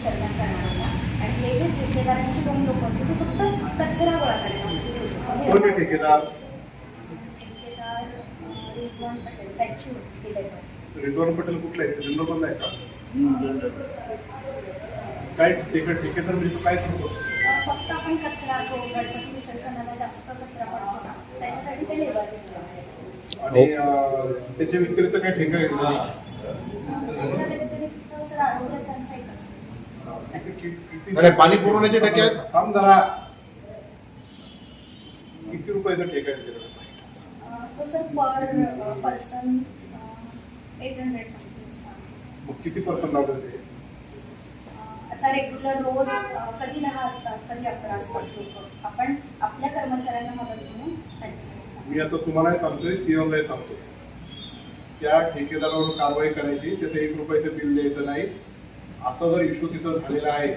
विसर्जन करणार होता. आणि हे जे ठेकेदारांची दोन लोक होते ते फक्त कचरा गोळा कोणते ठेकेदार? रिजवान पटेल ठेकेदार कुठला आहे आहे का? काय ठेके ठेकेदार म्हणजे तो काय करतो? फक्त आपण कचरा जो गणपती विसर्जनाला जास्त कचरा पडतो ना त्याच्यासाठी ते लेबर आणि त्याच्या व्यतिरिक्त काय ठेका घेतला त्याच्या व्यतिरिक्त सर आरोग्य त्यांचा एक असतो किती- किती- किती- नाही, पाणी पुरवण्याचे ठेके आहेत? थांब जरा. किती रुपयाचा ठेका आहे? तो sir per person eight hundred something मग किती पर्सेंट लावलं ते? आता रेग्युलर रोज अं, कधी दहा असतात कधी अकरा असतात लोक. आपण आपल्या कर्मचाऱ्यांना मदत म्हणून त्याच्यासाठी. मी आता तुम्हाला सांगतोय सीएमला सांगतोय. त्या ठेकेदारावर कारवाई करायची त्याचं एक रुपयाचं बिल द्यायचं नाही. असं जर इश्यू तिथं झालेला आहे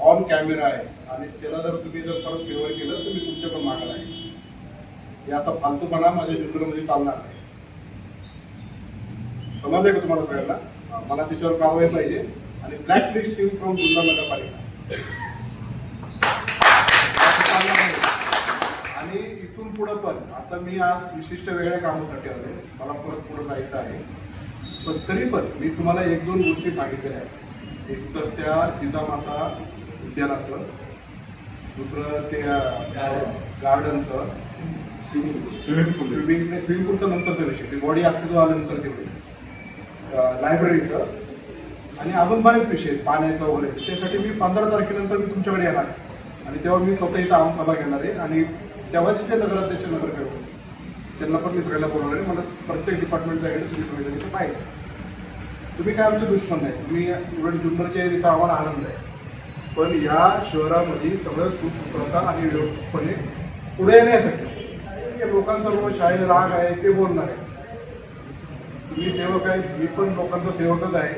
ऑन कॅमेरा आहे आणि त्याला जर तुम्ही जर परत फेवर केलं तर मी तुमच्या पण मागं आहे हे असा फालतूपणा माझ्या जिल्ह्यामध्ये चालणार नाही. समजलं का तुम्हाला सगळ्यांना? मला त्याच्यावर कारवाई पाहिजे आणि ब्लॅक लिस्ट येऊन फ्रॉम जिल्हा नगरपालिका. आणि इथून पुढं पण आता मी आज विशिष्ट वेगळ्या कामासाठी आलो मला परत पुढे जायचं आहे. पण तरी पण मी तुम्हाला एक दोन गोष्टी सांगितलेल्या आहेत. एक तर त्या जिजामाता उद्यानाचं दुसरं ते गार्डनचं स्विमिंग पूल स्विमिंग स्विमिंग पूलचा नंतरचा विषय. ते बॉडी अस्तित्व आल्यानंतर तेवढे लायब्ररीचं आणि अजून बरेच विषय पाण्याचं वगैरे. त्यासाठी मी पंधरा तारखेनंतर मी तुमच्याकडे येणार. आणि तेव्हा मी स्वतः इथं आमसभा घेणार आहे. आणि तेव्हाचे जे नगराध्यक्ष नगरसेवक. त्यांना पण मी सगळ्यांना बोलवणार आहे. मला प्रत्येक डिपार्टमेंटच्या कडे तुम्ही सगळे जण तुम्ही काय आमचे दुश्मन नाही. तुम्ही उलट जुन्नरचे तिथं आम्हाला आनंद आहे. पण या शहरामध्ये सगळं सुसूत्रता आणि व्यवस्थितपणे पुढे येण्यासाठी लोकांचा रोज शाळेत राग आहे ते बोलणार आहे. तुम्ही सेवक आहे मी पण लोकांचा सेवकच आहे.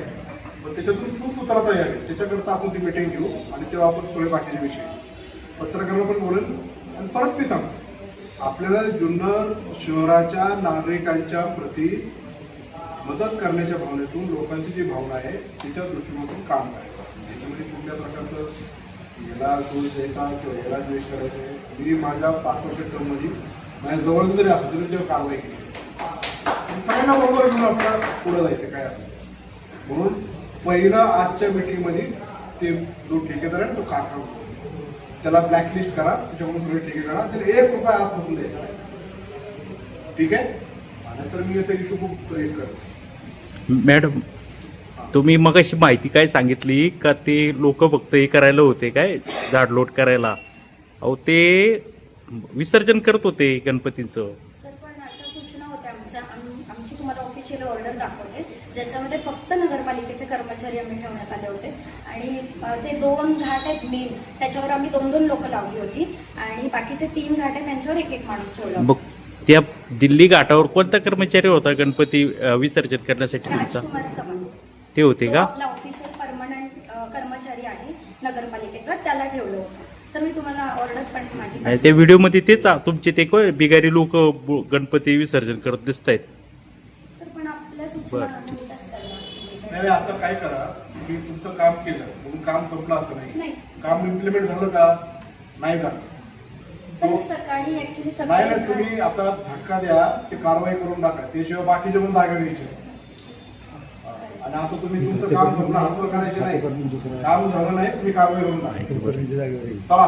पण त्याच्यातून सुसूत्रता यावी त्याच्याकरता आपण ती मिटिंग घेऊ आणि तेव्हा आपण थोडे बाकीचे विषय. पत्रकारांना पण बोलेल आणि परत मी सांगतो. आपल्याला जुन्नर शहराच्या नागरिकांच्या प्रती मदत करण्याच्या भावनेतून लोकांची जी भावना आहे तिच्या दृष्टिकोनातून काम करायचं याच्यामध्ये कुठल्या प्रकारचं याला दोष द्यायचा किंवा याला द्वेष करायचा आहे? मी माझ्या पाच वर्ष माझ्या जवळ जरी असं तरी तेव्हा कारवाई केली. सगळ्यांना बरोबर घेऊन आपल्याला पुढे जायचं काय असं म्हणून पहिलं आजच्या मीटिंगमध्ये ते जो ठेकेदार आहे तो काका त्याला ब्लॅकलिस्ट करा त्याच्याकडून सगळे ठेके करा त्याला एक रुपया आजपासून द्यायचा ठीक आहे? नंतर मी असा इश्यू खूप रेस करतो. मॅडम तुम्ही मग अशी माहिती काय सांगितली का ते लोक फक्त हे करायला होते काय? झाडलोट करायला. अहो ते विसर्जन करत होते गणपतींचं. आमची तुम्हाला ऑफिशियल ऑर्डर दाखवते. ज्याच्यामध्ये फक्त नगरपालिकेचे कर्मचारी आम्ही ठेवण्यात आले होते. आणि जे दोन घाट आहेत मेन त्याच्यावर आम्ही दोन दोन लोक लावली होती. आणि बाकीचे तीन घाट आहेत त्यांच्यावर एक एक माणूस ठेवला त्या दिल्ली घाटावर कोणता कर्मचारी होता गणपती विसर्जन करण्यासाठी तुमचा? ते होते का? आपला ऑफिशियल परमनंट कर्मचारी आहे नगरपालिकेचा त्याला ठेवलं होतं. सर मी तुम्हाला ऑर्डर पण माझी आणि त्या व्हिडिओमध्ये तेच आ- तुमचे ते कोण बिगारी लोक गणपती विसर्जन करत दिसत आहेत सर पण आपल्या सूचना बरं. नव्हत्याच त्याला. नाही आता काय करा तुम्ही तुमचं काम केलं म्हणून काम संपलं असं नाही. नाही. काम इम्प्लिमेंट झालं का? नाही झालं. सर मी सकाळी ऍक्च्युली नाही नाही सकाळी तुम्ही आता झटका द्या ते कारवाई करून टाका. त्याशिवाय बाकीचे पण जागा द्यायचे आणि असं तुम्ही तुमचं काम संपलं हातवर करायचे नाही. काम झालं नाही तुम्ही कारवाई करून टाका. चला.